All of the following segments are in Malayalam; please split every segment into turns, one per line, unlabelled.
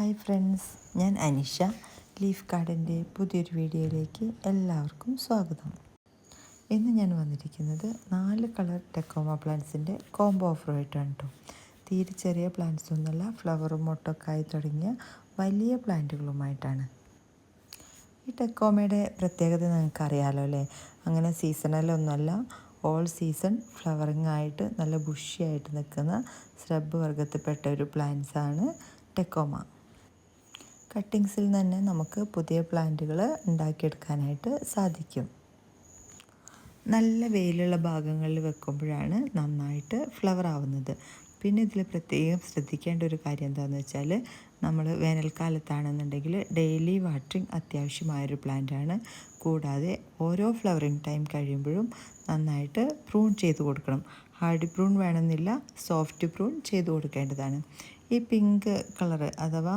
ഹായ് ഫ്രണ്ട്സ് ഞാൻ അനിഷ ലീഫ് കാർഡിൻ്റെ പുതിയൊരു വീഡിയോയിലേക്ക് എല്ലാവർക്കും സ്വാഗതം ഇന്ന് ഞാൻ വന്നിരിക്കുന്നത് നാല് കളർ ടെക്കോമ പ്ലാന്റ്സിൻ്റെ കോംബോ ഓഫറുമായിട്ടാണ് കേട്ടോ തീരെ ചെറിയ പ്ലാന്റ്സ് ഒന്നുമല്ല ഫ്ലവറും ആയി തുടങ്ങിയ വലിയ പ്ലാന്റുകളുമായിട്ടാണ് ഈ ടെക്കോമയുടെ പ്രത്യേകത നിങ്ങൾക്ക് അറിയാലോ അല്ലേ അങ്ങനെ സീസണലൊന്നുമല്ല ഓൾ സീസൺ ഫ്ലവറിങ് ആയിട്ട് നല്ല ബുഷിയായിട്ട് നിൽക്കുന്ന സ്രബ് വർഗത്തിൽപ്പെട്ട ഒരു പ്ലാന്റ്സാണ് ടെക്കോമ കട്ടിങ്സിൽ തന്നെ നമുക്ക് പുതിയ പ്ലാന്റുകൾ ഉണ്ടാക്കിയെടുക്കാനായിട്ട് സാധിക്കും നല്ല വെയിലുള്ള ഭാഗങ്ങളിൽ വെക്കുമ്പോഴാണ് നന്നായിട്ട് ഫ്ലവർ ആവുന്നത് പിന്നെ ഇതിൽ പ്രത്യേകം ശ്രദ്ധിക്കേണ്ട ഒരു കാര്യം എന്താണെന്ന് വെച്ചാൽ നമ്മൾ വേനൽക്കാലത്താണെന്നുണ്ടെങ്കിൽ ഡെയിലി വാട്ടറിങ് അത്യാവശ്യമായൊരു പ്ലാന്റാണ് കൂടാതെ ഓരോ ഫ്ലവറിങ് ടൈം കഴിയുമ്പോഴും നന്നായിട്ട് പ്രൂൺ ചെയ്ത് കൊടുക്കണം ഹാർഡ് പ്രൂൺ വേണമെന്നില്ല സോഫ്റ്റ് പ്രൂൺ ചെയ്ത് കൊടുക്കേണ്ടതാണ് ഈ പിങ്ക് കളർ അഥവാ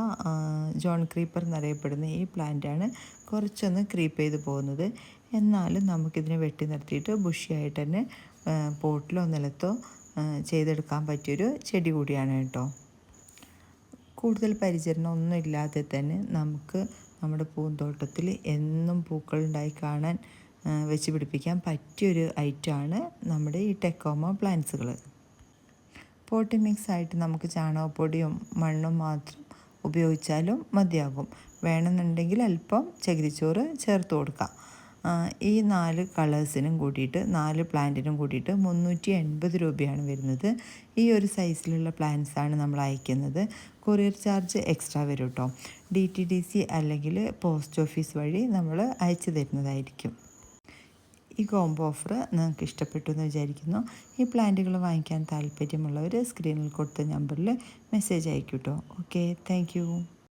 ജോൺ ക്രീപ്പർ എന്നറിയപ്പെടുന്ന ഈ പ്ലാന്റാണ് കുറച്ചൊന്ന് ക്രീപ്പ് ചെയ്ത് പോകുന്നത് എന്നാലും നമുക്കിതിനെ വെട്ടി നിർത്തിയിട്ട് ബുഷിയായിട്ട് തന്നെ പോട്ടിലോ നിലത്തോ ചെയ്തെടുക്കാൻ പറ്റിയൊരു ചെടി കൂടിയാണ് കേട്ടോ കൂടുതൽ പരിചരണം ഒന്നും ഇല്ലാതെ തന്നെ നമുക്ക് നമ്മുടെ പൂന്തോട്ടത്തിൽ എന്നും പൂക്കളുണ്ടായി കാണാൻ വെച്ച് പിടിപ്പിക്കാൻ പറ്റിയൊരു ഐറ്റമാണ് നമ്മുടെ ഈ ടെക്കോമ പ്ലാന്റ്സുകൾ പോട്ടി മിക്സ് ആയിട്ട് നമുക്ക് ചാണകപ്പൊടിയും മണ്ണും മാത്രം ഉപയോഗിച്ചാലും മതിയാകും വേണമെന്നുണ്ടെങ്കിൽ അല്പം ചകിരിച്ചോറ് ചേർത്ത് കൊടുക്കാം ഈ നാല് കളേഴ്സിനും കൂട്ടിയിട്ട് നാല് പ്ലാന്റിനും കൂട്ടിയിട്ട് മുന്നൂറ്റി എൺപത് രൂപയാണ് വരുന്നത് ഈ ഒരു സൈസിലുള്ള പ്ലാന്റ്സാണ് നമ്മൾ അയക്കുന്നത് കൊറിയർ ചാർജ് എക്സ്ട്രാ വരും കേട്ടോ ഡി ടി ഡി സി അല്ലെങ്കിൽ പോസ്റ്റ് ഓഫീസ് വഴി നമ്മൾ അയച്ചു തരുന്നതായിരിക്കും ഈ കോംബോ ഓഫർ നിങ്ങൾക്ക് ഇഷ്ടപ്പെട്ടു എന്ന് വിചാരിക്കുന്നു ഈ പ്ലാന്റുകൾ വാങ്ങിക്കാൻ താല്പര്യമുള്ളവർ സ്ക്രീനിൽ കൊടുത്ത നമ്പറിൽ മെസ്സേജ് അയക്കൂട്ടോ ഓക്കെ താങ്ക്